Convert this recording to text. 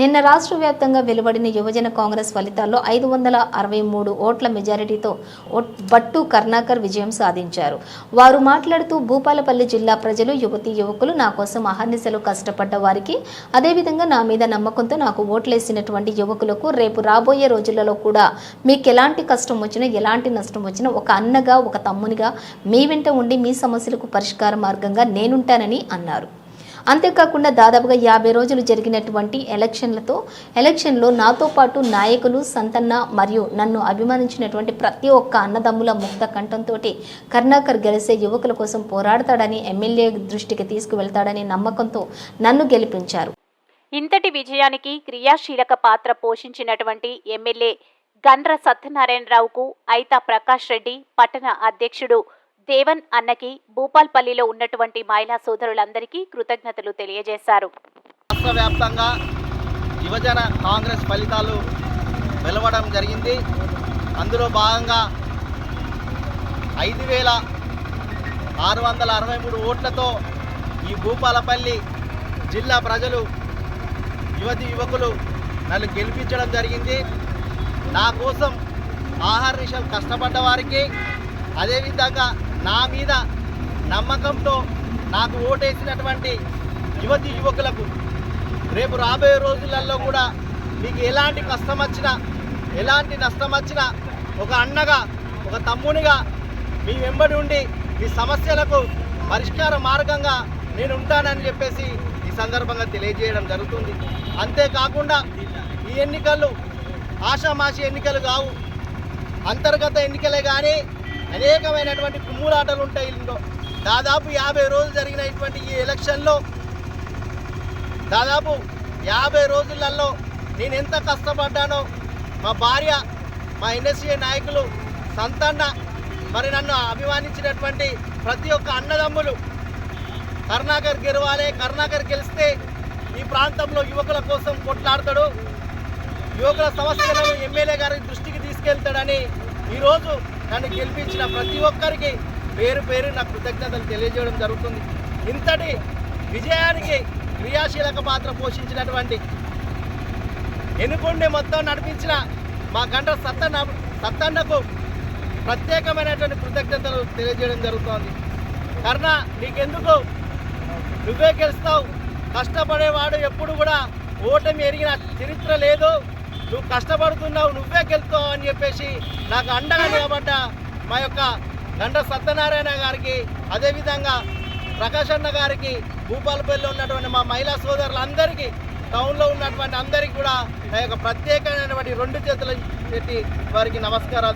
నిన్న రాష్ట్ర వ్యాప్తంగా వెలువడిన యువజన కాంగ్రెస్ ఫలితాల్లో ఐదు వందల అరవై మూడు ఓట్ల మెజారిటీతో బట్టు కర్ణాకర్ విజయం సాధించారు. వారు మాట్లాడుతూ భూపాలపల్లి జిల్లా ప్రజలు యువతీ యువకులు నా కోసం అహర్నిశలు కష్టపడ్డ వారికి అదేవిధంగా నా మీద నమ్మకంతో నాకు ఓట్లేసినటువంటి యువకులకు రేపు రాబోయే రోజులలో కూడా మీకు ఎలాంటి కష్టం వచ్చినా ఎలాంటి నష్టం వచ్చినా ఒక అన్నగా ఒక తమ్మునిగా మీ వెంట ఉండి మీ సమస్యలకు పరిష్కార మార్గంగా నేనుంటానని అన్నారు. అంతేకాకుండా దాదాపుగా యాభై రోజులు జరిగినటువంటి ఎలక్షన్లతో ఎలక్షన్లో నాతో పాటు నాయకులు సంతన్న మరియు నన్ను అభిమానించినటువంటి ప్రతి ఒక్క అన్నదమ్ముల ముక్త కంఠంతో కర్ణాకర్ గెలిసే యువకుల కోసం పోరాడతాడని ఎమ్మెల్యే దృష్టికి తీసుకువెళ్తాడని నమ్మకంతో నన్ను గెలిపించారు. ఇంతటి విజయానికి క్రియాశీలక పాత్ర పోషించినటువంటి ఎమ్మెల్యే గండ్ర సత్యనారాయణరావుకు ఐతా ప్రకాష్ రెడ్డి పట్టణ అధ్యక్షుడు దేవన్ అన్నకి భూపాల్పల్లిలో ఉన్నటువంటి మహిళా సోదరులందరికీ కృతజ్ఞతలు తెలియజేశారు. రాష్ట్ర వ్యాప్తంగా యువజన కాంగ్రెస్ ఫలితాలు వెలువడం జరిగింది. అందులో భాగంగా ఐదు వేల ఆరు వందల అరవై మూడు ఓట్లతో ఈ భూపాలపల్లి జిల్లా ప్రజలు యువతి యువకులు నన్ను గెలిపించడం జరిగింది. నా కోసం ఆహార నిషాలు కష్టపడ్డ వారికి అదేవిధంగా నా మీద నమ్మకంతో నాకు ఓటేసినటువంటి యువతి యువకులకు రేపు రాబోయే రోజులలో కూడా మీకు ఎలాంటి కష్టం వచ్చినా ఎలాంటి నష్టం వచ్చినా ఒక అన్నగా ఒక తమ్మునిగా మీ వెంబడి ఉండి మీ సమస్యలకు పరిష్కార మార్గంగా నేను ఉంటానని చెప్పేసి ఈ సందర్భంగా తెలియజేయడం జరుగుతుంది. అంతేకాకుండా ఈ ఎన్నికలు ఆషామాషి ఎన్నికలు కావు. అంతర్గత ఎన్నికలే కానీ అనేకమైనటువంటి కుమ్ములాటలు ఉంటాయి ఇందులో. దాదాపు యాభై రోజులు జరిగినటువంటి ఈ ఎలక్షన్లో దాదాపు యాభై రోజులలో నేను ఎంత కష్టపడ్డానో మా భార్య మా ఎన్ఎస్ఏ నాయకులు సంతన్న మరి నన్ను అభిమానించినటువంటి ప్రతి ఒక్క అన్నదమ్ములు కరుణాకర్ గెలవాలి కరుణాకర్ గెలిస్తే ఈ ప్రాంతంలో యువకుల కోసం కొట్లాడతాడు. యువకుల సమస్యలను ఎమ్మెల్యే గారి దృష్టికి తీసుకెళ్తాడని ఈరోజు నన్ను గెలిపించిన ప్రతి ఒక్కరికి పేరు పేరు నా కృతజ్ఞతలు తెలియజేయడం జరుగుతుంది. ఇంతటి విజయానికి క్రియాశీలక పాత్ర పోషించినటువంటి ఎన్నుకొండే మొత్తం నడిపించిన మా గంట సత్తన్న సత్తన్నకు ప్రత్యేకమైనటువంటి కృతజ్ఞతలు తెలియజేయడం జరుగుతోంది. కర్ణ నీకెందుకు? నువ్వే గెలుస్తావు. కష్టపడేవాడు ఎప్పుడు కూడా ఓటమి ఎరిగిన చరిత్ర లేదు. నువ్వు కష్టపడుతున్నావు నువ్వే గెలుతావు అని చెప్పేసి నాకు అండగా నిలబడ్డ మా యొక్క గంట సత్యనారాయణ గారికి అదేవిధంగా ప్రకాష్ అన్న గారికి భూపాలపల్లిలో ఉన్నటువంటి మా మహిళా సోదరులందరికీ టౌన్లో ఉన్నటువంటి అందరికీ కూడా నా యొక్క ప్రత్యేకమైనటువంటి రెండు చేతులు పెట్టి వారికి నమస్కారాలు